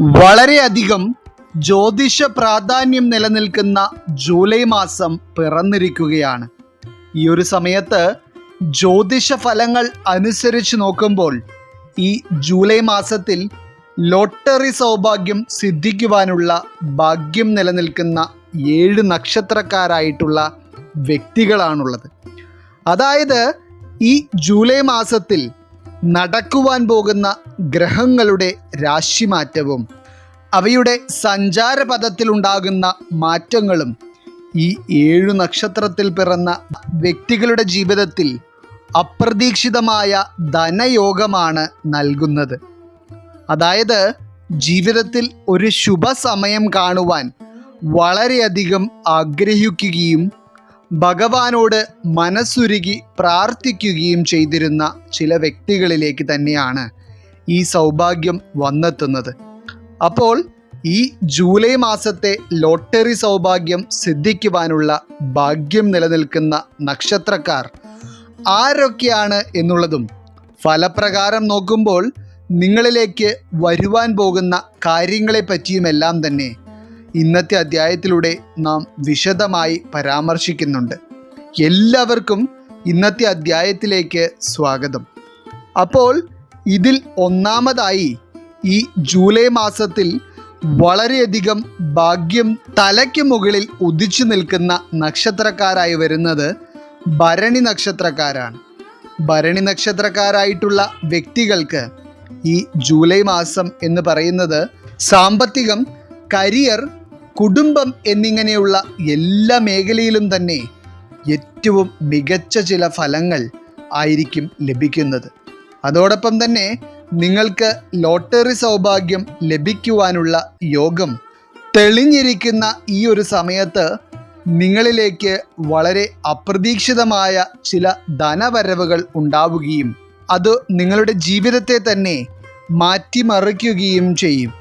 വളരെയധികം ജ്യോതിഷ പ്രാധാന്യം നിലനിൽക്കുന്ന ജൂലൈ മാസം പിറന്നിരിക്കുകയാണ്. ഈ ഒരു സമയത്ത് ജ്യോതിഷ ഫലങ്ങൾ അനുസരിച്ച് നോക്കുമ്പോൾ ഈ ജൂലൈ മാസത്തിൽ ലോട്ടറി സൗഭാഗ്യം സിദ്ധിക്കുവാനുള്ള ഭാഗ്യം നിലനിൽക്കുന്ന ഏഴ് നക്ഷത്രക്കാരായിട്ടുള്ള വ്യക്തികളാണുള്ളത്. അതായത് ഈ ജൂലൈ മാസത്തിൽ നടക്കുവാൻ പോകുന്ന ഗ്രഹങ്ങളുടെ രാശിമാറ്റവും അവയുടെ സഞ്ചാരപഥത്തിലുണ്ടാകുന്ന മാറ്റങ്ങളും ഈ ഏഴു നക്ഷത്രത്തിൽ പിറന്ന വ്യക്തികളുടെ ജീവിതത്തിൽ അപ്രതീക്ഷിതമായ ധനയോഗമാണ് നൽകുന്നത്. അതായത് ജീവിതത്തിൽ ഒരു ശുഭസമയം കാണുവാൻ വളരെയധികം ആഗ്രഹിക്കുകയും ഭഗവാനോട് മനസ്സുരുകി പ്രാർത്ഥിക്കുകയും ചെയ്തിരുന്ന ചില വ്യക്തികളിലേക്ക് തന്നെയാണ് ഈ സൗഭാഗ്യം വന്നെത്തുന്നത്. അപ്പോൾ ഈ ജൂലൈ മാസത്തെ ലോട്ടറി സൗഭാഗ്യം സിദ്ധിക്കുവാനുള്ള ഭാഗ്യം നിലനിൽക്കുന്ന നക്ഷത്രക്കാർ ആരൊക്കെയാണ് എന്നുള്ളതും ഫലപ്രകാരം നോക്കുമ്പോൾ നിങ്ങളിലേക്ക് വരുവാൻ പോകുന്ന കാര്യങ്ങളെപ്പറ്റിയുമെല്ലാം തന്നെ ഇന്നത്തെ അധ്യായത്തിലൂടെ നാം വിശദമായി പരാമർശിക്കുന്നുണ്ട്. എല്ലാവർക്കും ഇന്നത്തെ അധ്യായത്തിലേക്ക് സ്വാഗതം. അപ്പോൾ ഇതിൽ ഒന്നാമതായി ഈ ജൂലൈ മാസത്തിൽ വളരെയധികം ഭാഗ്യം തലയ്ക്ക് മുകളിൽ ഉദിച്ചു നിൽക്കുന്ന നക്ഷത്രക്കാരായി വരുന്നത് ഭരണി നക്ഷത്രക്കാരാണ്. ഭരണി നക്ഷത്രക്കാരായിട്ടുള്ള വ്യക്തികൾക്ക് ഈ ജൂലൈ മാസം എന്ന് പറയുന്നത് സാമ്പത്തികം കരിയർ കുടുംബം എന്നിങ്ങനെയുള്ള എല്ലാ മേഖലയിലും തന്നെ ഏറ്റവും മികച്ച ചില ഫലങ്ങൾ ആയിരിക്കും ലഭിക്കുന്നത്. അതോടൊപ്പം തന്നെ നിങ്ങൾക്ക് ലോട്ടറി സൗഭാഗ്യം ലഭിക്കുവാനുള്ള യോഗം തെളിഞ്ഞിരിക്കുന്ന ഈ ഒരു സമയത്ത് നിങ്ങളിലേക്ക് വളരെ അപ്രതീക്ഷിതമായ ചില ധനവരവുകൾ ഉണ്ടാവുകയും അത് നിങ്ങളുടെ ജീവിതത്തെ തന്നെ മാറ്റിമറിക്കുകയും ചെയ്യും.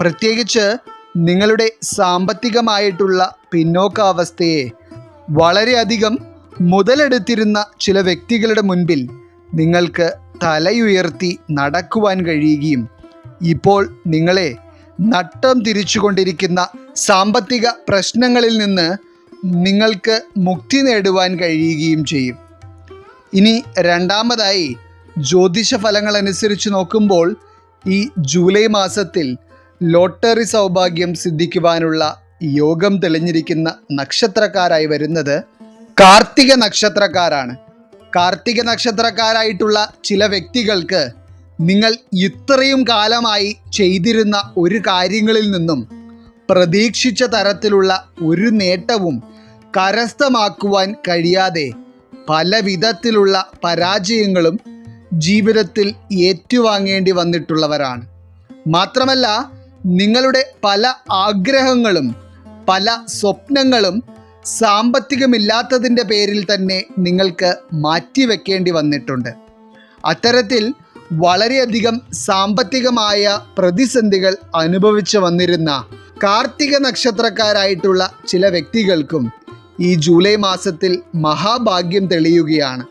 പ്രത്യേകിച്ച് നിങ്ങളുടെ സാമ്പത്തികമായിട്ടുള്ള പിന്നോക്കാവസ്ഥയെ വളരെയധികം മുതലെടുത്തിരുന്ന ചില വ്യക്തികളുടെ മുൻപിൽ നിങ്ങൾക്ക് തലയുയർത്തി നടക്കുവാൻ കഴിയുകയും ഇപ്പോൾ നിങ്ങളെ നട്ടം തിരിച്ചുകൊണ്ടിരിക്കുന്ന സാമ്പത്തിക പ്രശ്നങ്ങളിൽ നിന്ന് നിങ്ങൾക്ക് മുക്തി നേടുവാൻ കഴിയുകയും ചെയ്യും. ഇനി രണ്ടാമതായി ജ്യോതിഷ ഫലങ്ങൾ അനുസരിച്ച് നോക്കുമ്പോൾ ഈ ജൂലൈ മാസത്തിൽ ലോട്ടറി സൗഭാഗ്യം സിദ്ധിക്കുവാനുള്ള യോഗം തെളിഞ്ഞിരിക്കുന്ന നക്ഷത്രക്കാരായി വരുന്നത് കാർത്തിക നക്ഷത്രക്കാരാണ്. കാർത്തിക നക്ഷത്രക്കാരായിട്ടുള്ള ചില വ്യക്തികൾക്ക് നിങ്ങൾ ഇത്രയും കാലമായി ചെയ്തിരുന്ന ഒരു കാര്യങ്ങളിൽ നിന്നും പ്രതീക്ഷിച്ച തരത്തിലുള്ള ഒരു നേട്ടവും കരസ്ഥമാക്കുവാൻ കഴിയാതെ പല വിധത്തിലുള്ള പരാജയങ്ങളും ജീവിതത്തിൽ ഏറ്റുവാങ്ങേണ്ടി വന്നിട്ടുള്ളവരാണ്. മാത്രമല്ല നിങ്ങളുടെ പല ആഗ്രഹങ്ങളും പല സ്വപ്നങ്ങളും സാമ്പത്തികമില്ലാത്തതിന്റെ പേരിൽ തന്നെ നിങ്ങൾക്ക് മാറ്റിവെക്കേണ്ടി വന്നിട്ടുണ്ട്. അത്തരത്തിൽ വളരെയധികം സാമ്പത്തികമായ പ്രതിസന്ധികൾ അനുഭവിച്ചു വന്നിരുന്ന കാർത്തിക നക്ഷത്രക്കാരായിട്ടുള്ള ചില വ്യക്തികൾക്കും ഈ ജൂലൈ മാസത്തിൽ മഹാഭാഗ്യം തെളിയുകയാണ്.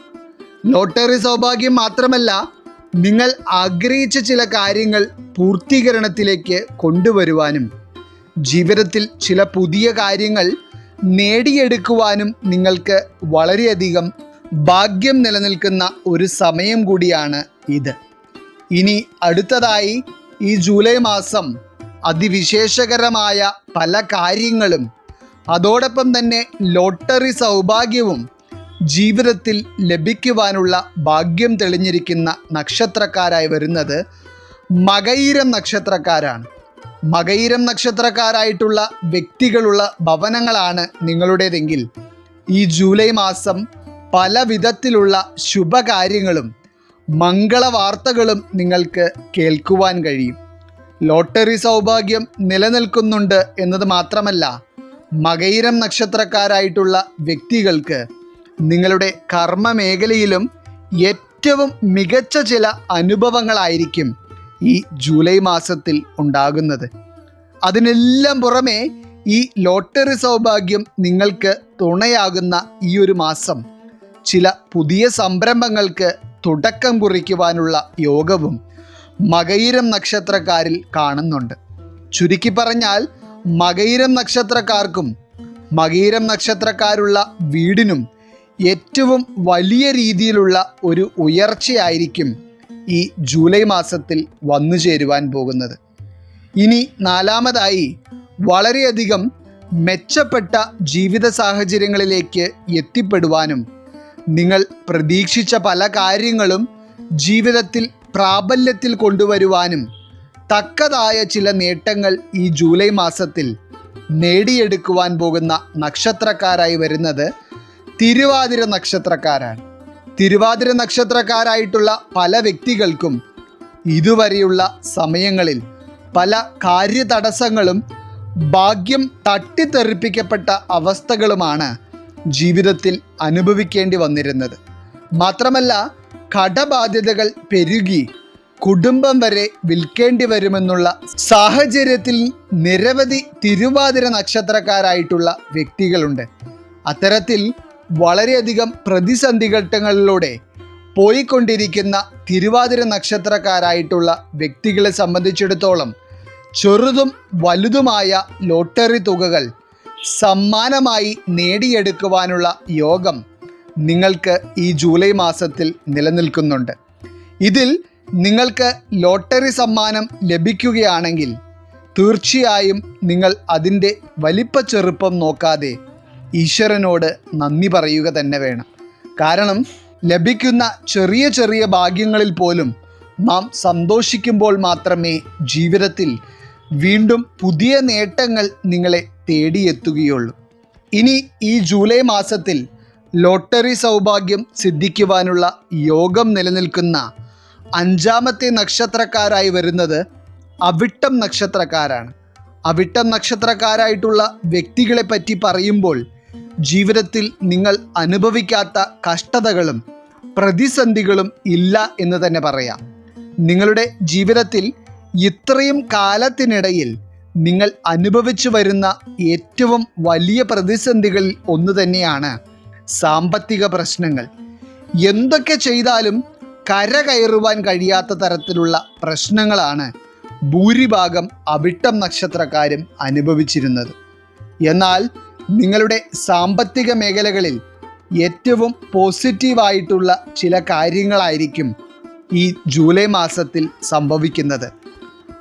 ലോട്ടറി സൗഭാഗ്യം മാത്രമല്ല നിങ്ങൾ ആഗ്രഹിച്ച ചില കാര്യങ്ങൾ പൂർത്തീകരണത്തിലേക്ക് കൊണ്ടുവരുവാനും ജീവിതത്തിൽ ചില പുതിയ കാര്യങ്ങൾ നേടിയെടുക്കുവാനും നിങ്ങൾക്ക് വളരെയധികം ഭാഗ്യം നിലനിൽക്കുന്ന ഒരു സമയം കൂടിയാണ് ഇത്. ഇനി അടുത്തതായി ഈ ജൂലൈ മാസം അതിവിശേഷകരമായ പല കാര്യങ്ങളും അതോടൊപ്പം തന്നെ ലോട്ടറി സൗഭാഗ്യവും ജീവിതത്തിൽ ലഭിക്കുവാനുള്ള ഭാഗ്യം തെളിഞ്ഞിരിക്കുന്ന നക്ഷത്രക്കാരായി വരുന്നത് മകയിരം നക്ഷത്രക്കാരാണ്. മകയിരം നക്ഷത്രക്കാരായിട്ടുള്ള വ്യക്തികളുള്ള ഭവനങ്ങളാണ് നിങ്ങളുടേതെങ്കിൽ. ഈ ജൂലൈ മാസം പല വിധത്തിലുള്ള ശുഭകാര്യങ്ങളും മംഗളവാർത്തകളും നിങ്ങൾക്ക് കേൾക്കുവാൻ കഴിയും. ലോട്ടറി സൗഭാഗ്യം നിലനിൽക്കുന്നുണ്ട് എന്നത് മാത്രമല്ല മകയിരം നക്ഷത്രക്കാരായിട്ടുള്ള വ്യക്തികൾക്ക് നിങ്ങളുടെ കർമ്മ മേഖലയിലും ഏറ്റവും മികച്ച ചില അനുഭവങ്ങളായിരിക്കും ഈ ജൂലൈ മാസത്തിൽ ഉണ്ടാകുന്നത്. അതിനെല്ലാം പുറമെ ഈ ലോട്ടറി സൗഭാഗ്യം നിങ്ങൾക്ക് തുണയാകുന്ന ഈ ഒരു മാസം ചില പുതിയ സംരംഭങ്ങൾക്ക് തുടക്കം കുറിക്കുവാനുള്ള യോഗവും മകയിരം നക്ഷത്രക്കാരിൽ കാണുന്നുണ്ട്. ചുരുക്കി പറഞ്ഞാൽ മകയിരം നക്ഷത്രക്കാർക്കും മകയിരം നക്ഷത്രക്കാരുള്ള വീടിനും ഏറ്റവും വലിയ രീതിയിലുള്ള ഒരു ഉയർച്ചയായിരിക്കും ഈ ജൂലൈ മാസത്തിൽ വന്നു ചേരുവാൻ പോകുന്നത്. ഇനി നാലാമതായി വളരെയധികം മെച്ചപ്പെട്ട ജീവിത സാഹചര്യങ്ങളിലേക്ക് എത്തിപ്പെടുവാനും നിങ്ങൾ പ്രതീക്ഷിച്ച പല കാര്യങ്ങളും ജീവിതത്തിൽ പ്രാബല്യത്തിൽ കൊണ്ടുവരുവാനും തക്കതായ ചില നേട്ടങ്ങൾ ഈ ജൂലൈ മാസത്തിൽ നേടിയെടുക്കുവാൻ പോകുന്ന നക്ഷത്രക്കാരായി വരുന്നത് തിരുവാതിര നക്ഷത്രക്കാരാണ്. തിരുവാതിര നക്ഷത്രക്കാരായിട്ടുള്ള പല വ്യക്തികൾക്കും ഇതുവരെയുള്ള സമയങ്ങളിൽ പല കാര്യതടസ്സങ്ങളും ഭാഗ്യം തട്ടിത്തെറിപ്പിക്കപ്പെട്ട അവസ്ഥകളുമാണ് ജീവിതത്തിൽ അനുഭവിക്കേണ്ടി വന്നിരുന്നത്. മാത്രമല്ല കടബാധ്യതകൾ പെരുകി കുടുംബം വരെ വിൽക്കേണ്ടി വരുമെന്നുള്ള സാഹചര്യത്തിൽ നിരവധി തിരുവാതിര നക്ഷത്രക്കാരായിട്ടുള്ള വ്യക്തികളുണ്ട്. അത്തരത്തിൽ വളരെയധികം പ്രതിസന്ധി ഘട്ടങ്ങളിലൂടെ പോയിക്കൊണ്ടിരിക്കുന്ന തിരുവാതിര നക്ഷത്രക്കാരായിട്ടുള്ള വ്യക്തികളെ സംബന്ധിച്ചിടത്തോളം ചെറുതും വലുതുമായ ലോട്ടറി തുകകൾ സമ്മാനമായി നേടിയെടുക്കുവാനുള്ള യോഗം നിങ്ങൾക്ക് ഈ ജൂലൈ മാസത്തിൽ നിലനിൽക്കുന്നുണ്ട്. ഇതിൽ നിങ്ങൾക്ക് ലോട്ടറി സമ്മാനം ലഭിക്കുകയാണെങ്കിൽ തീർച്ചയായും നിങ്ങൾ അതിന്റെ വലിപ്പ ചെറുപ്പം നോക്കാതെ ഈശ്വരനോട് നന്ദി പറയുക തന്നെ വേണം. കാരണം ലഭിക്കുന്ന ചെറിയ ചെറിയ ഭാഗ്യങ്ങളിൽ പോലും നാം സന്തോഷിക്കുമ്പോൾ മാത്രമേ ജീവിതത്തിൽ വീണ്ടും പുതിയ നേട്ടങ്ങൾ നിങ്ങളെ തേടിയെത്തുകയുള്ളൂ. ഇനി ഈ ജൂലൈ മാസത്തിൽ ലോട്ടറി സൗഭാഗ്യം സിദ്ധിക്കുവാനുള്ള യോഗം നിലനിൽക്കുന്ന അഞ്ചാമത്തെ നക്ഷത്രക്കാരായി വരുന്നത് അവിട്ടം നക്ഷത്രക്കാരാണ്. അവിട്ടം നക്ഷത്രക്കാരായിട്ടുള്ള വ്യക്തികളെ പറ്റി പറയുമ്പോൾ ജീവിതത്തിൽ നിങ്ങൾ അനുഭവിക്കാത്ത കഷ്ടതകളും പ്രതിസന്ധികളും ഇല്ല എന്ന് തന്നെ പറയാം. നിങ്ങളുടെ ജീവിതത്തിൽ ഇത്രയും കാലത്തിനിടയിൽ നിങ്ങൾ അനുഭവിച്ചു വരുന്ന ഏറ്റവും വലിയ പ്രതിസന്ധികളിൽ ഒന്ന് തന്നെയാണ് സാമ്പത്തിക പ്രശ്നങ്ങൾ. എന്തൊക്കെ ചെയ്താലും കര കയറുവാൻ കഴിയാത്ത തരത്തിലുള്ള പ്രശ്നങ്ങളാണ് ഭൂരിഭാഗം അവിട്ടം നക്ഷത്രക്കാരും അനുഭവിച്ചിരുന്നത്. എന്നാൽ നിങ്ങളുടെ സാമ്പത്തിക മേഖലകളിൽ ഏറ്റവും പോസിറ്റീവായിട്ടുള്ള ചില കാര്യങ്ങളായിരിക്കും ഈ ജൂലൈ മാസത്തിൽ സംഭവിക്കുന്നത്.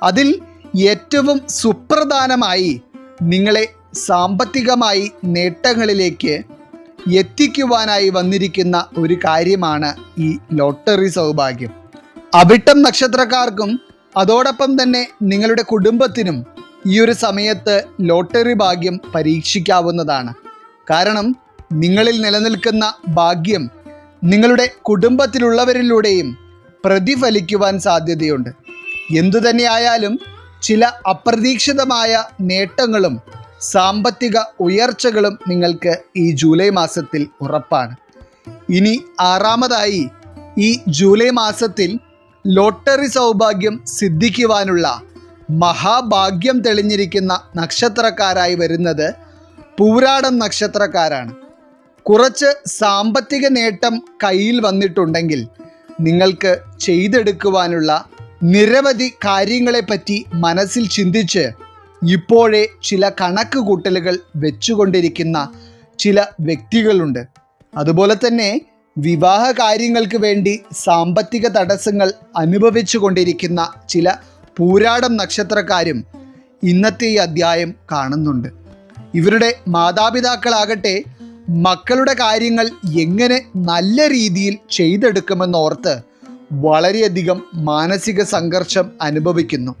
അതിൽ ഏറ്റവും സുപ്രധാനമായി നിങ്ങളെ സാമ്പത്തികമായി നേട്ടങ്ങളിലേക്ക് എത്തിക്കുവാനായി വന്നിരിക്കുന്ന ഒരു കാര്യമാണ് ഈ ലോട്ടറി സൗഭാഗ്യം. അവിട്ടം നക്ഷത്രക്കാർക്കും അതോടൊപ്പം തന്നെ നിങ്ങളുടെ കുടുംബത്തിനും ഈ ഒരു സമയത്ത് ലോട്ടറി ഭാഗ്യം പരീക്ഷിക്കാവുന്നതാണ്. കാരണം നിങ്ങളിൽ നിലനിൽക്കുന്ന ഭാഗ്യം നിങ്ങളുടെ കുടുംബത്തിലുള്ളവരിലൂടെയും പ്രതിഫലിക്കുവാൻ സാധ്യതയുണ്ട്. എന്തുതന്നെയായാലും ചില അപ്രതീക്ഷിതമായ നേട്ടങ്ങളും സാമ്പത്തിക ഉയർച്ചകളും നിങ്ങൾക്ക് ഈ ജൂലൈ മാസത്തിൽ ഉറപ്പാണ്. ഇനി ആറാമതായി ഈ ജൂലൈ മാസത്തിൽ ലോട്ടറി സൗഭാഗ്യം സിദ്ധിക്കുവാനുള്ള മഹാഭാഗ്യം തെളിഞ്ഞിരിക്കുന്ന നക്ഷത്രക്കാരായി വരുന്നത് പൂരാടം നക്ഷത്രക്കാരാണ്. കുറച്ച് സാമ്പത്തിക നേട്ടം കയ്യിൽ വന്നിട്ടുണ്ടെങ്കിൽ നിങ്ങൾക്ക് ചെയ്തെടുക്കുവാനുള്ള നിരവധി കാര്യങ്ങളെപ്പറ്റി മനസ്സിൽ ചിന്തിച്ച് ഇപ്പോഴേ ചില കണക്ക് കൂട്ടലുകൾ വെച്ചുകൊണ്ടിരിക്കുന്ന ചില വ്യക്തികളുണ്ട്. അതുപോലെ തന്നെ വിവാഹ കാര്യങ്ങൾക്ക് വേണ്ടി സാമ്പത്തിക തടസ്സങ്ങൾ അനുഭവിച്ചു കൊണ്ടിരിക്കുന്ന ചില പൂരാടം നക്ഷത്രക്കാരും ഇന്നത്തെ ഈ അധ്യായം കാണുന്നുണ്ട്. ഇവരുടെ മാതാപിതാക്കളാകട്ടെ മക്കളുടെ കാര്യങ്ങൾ എങ്ങനെ നല്ല രീതിയിൽ ചെയ്തെടുക്കുമെന്നോർത്ത് വളരെയധികം മാനസിക സംഘർഷം അനുഭവിക്കുന്നു.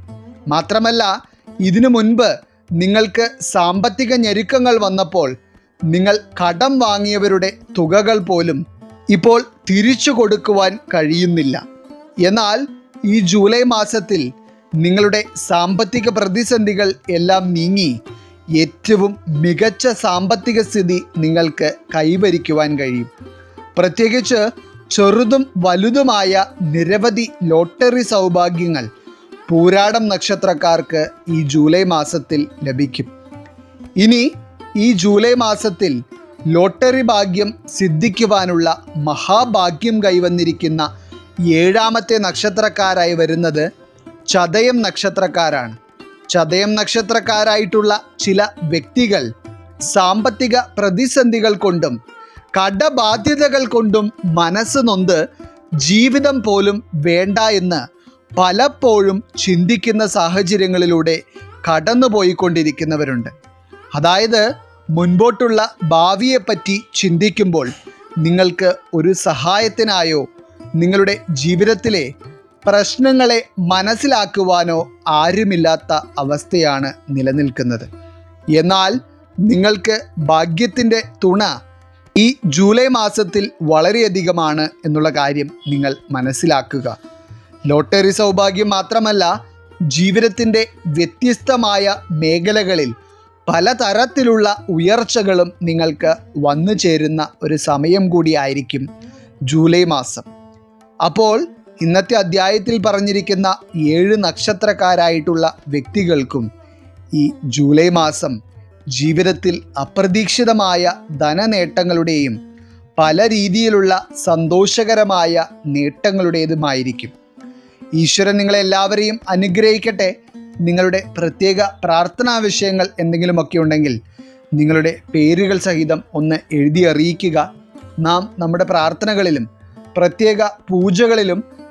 മാത്രമല്ല ഇതിനു മുൻപ് നിങ്ങൾക്ക് സാമ്പത്തിക ഞെരുക്കങ്ങൾ വന്നപ്പോൾ നിങ്ങൾ കടം വാങ്ങിയവരുടെ തുകകൾ പോലും ഇപ്പോൾ തിരിച്ചു കൊടുക്കുവാൻ കഴിയുന്നില്ല. എന്നാൽ ഈ ജൂലൈ മാസത്തിൽ നിങ്ങളുടെ സാമ്പത്തിക പ്രതിസന്ധികൾ എല്ലാം നീങ്ങി ഏറ്റവും മികച്ച സാമ്പത്തിക സ്ഥിതി നിങ്ങൾക്ക് കൈവരിക്കുവാൻ കഴിയും. പ്രത്യേകിച്ച് ചെറുതും വലുതുമായ നിരവധി ലോട്ടറി സൗഭാഗ്യങ്ങൾ പൂരാടം നക്ഷത്രക്കാർക്ക് ഈ ജൂലൈ മാസത്തിൽ ലഭിക്കും. ഇനി ഈ ജൂലൈ മാസത്തിൽ ലോട്ടറി ഭാഗ്യം സിദ്ധിക്കുവാനുള്ള മഹാഭാഗ്യം കൈവന്നിരിക്കുന്ന ഏഴാമത്തെ നക്ഷത്രക്കാരായി വരുന്നത് ചതയം നക്ഷത്രക്കാരാണ്. ചതയം നക്ഷത്രക്കാരായിട്ടുള്ള ചില വ്യക്തികൾ സാമ്പത്തിക പ്രതിസന്ധികൾ കൊണ്ടും കടബാധ്യതകൾ കൊണ്ടും മനസ്സ് നൊന്ത് ജീവിതം പോലും വേണ്ട എന്ന് പലപ്പോഴും ചിന്തിക്കുന്ന സാഹചര്യങ്ങളിലൂടെ കടന്നുപോയിക്കൊണ്ടിരിക്കുന്നവരുണ്ട്. അതായത് മുൻപോട്ടുള്ള ഭാവിയെപ്പറ്റി ചിന്തിക്കുമ്പോൾ നിങ്ങൾക്ക് ഒരു സഹായത്തിനായോ നിങ്ങളുടെ ജീവിതത്തിലെ പ്രശ്നങ്ങളെ മനസ്സിലാക്കുവാനോ ആരുമില്ലാത്ത അവസ്ഥയാണ് നിലനിൽക്കുന്നത്. എന്നാൽ നിങ്ങൾക്ക് ഭാഗ്യത്തിന്റെ തുണ ഈ ജൂലൈ മാസത്തിൽ വളരെയധികമാണ് എന്നുള്ള കാര്യം നിങ്ങൾ മനസ്സിലാക്കുക. ലോട്ടറി സൗഭാഗ്യം മാത്രമല്ല ജീവിതത്തിന്റെ വ്യത്യസ്തമായ മേഖലകളിൽ പലതരത്തിലുള്ള ഉയർച്ചകളും നിങ്ങൾക്ക് വന്നു ചേരുന്ന ഒരു സമയം കൂടിയായിരിക്കും ജൂലൈ മാസം. അപ്പോൾ ഇന്നത്തെ അധ്യായത്തിൽ പറഞ്ഞിരിക്കുന്ന ഏഴ് നക്ഷത്രക്കാരായിട്ടുള്ള വ്യക്തികൾക്കും ഈ ജൂലൈ മാസം ജീവിതത്തിൽ അപ്രതീക്ഷിതമായ ധനനേട്ടങ്ങളുടെയും പല രീതിയിലുള്ള സന്തോഷകരമായ നേട്ടങ്ങളുടേതുമായിരിക്കും. ഈശ്വരൻ നിങ്ങളെല്ലാവരെയും അനുഗ്രഹിക്കട്ടെ. നിങ്ങളുടെ പ്രത്യേക പ്രാർത്ഥനാ വിഷയങ്ങൾ എന്തെങ്കിലുമൊക്കെ ഉണ്ടെങ്കിൽ നിങ്ങളുടെ പേരുകൾ സഹിതം ഒന്ന് എഴുതി അറിയിക്കുക. നാം നമ്മുടെ പ്രാർത്ഥനകളിലും പ്രത്യേക പൂജകളിലും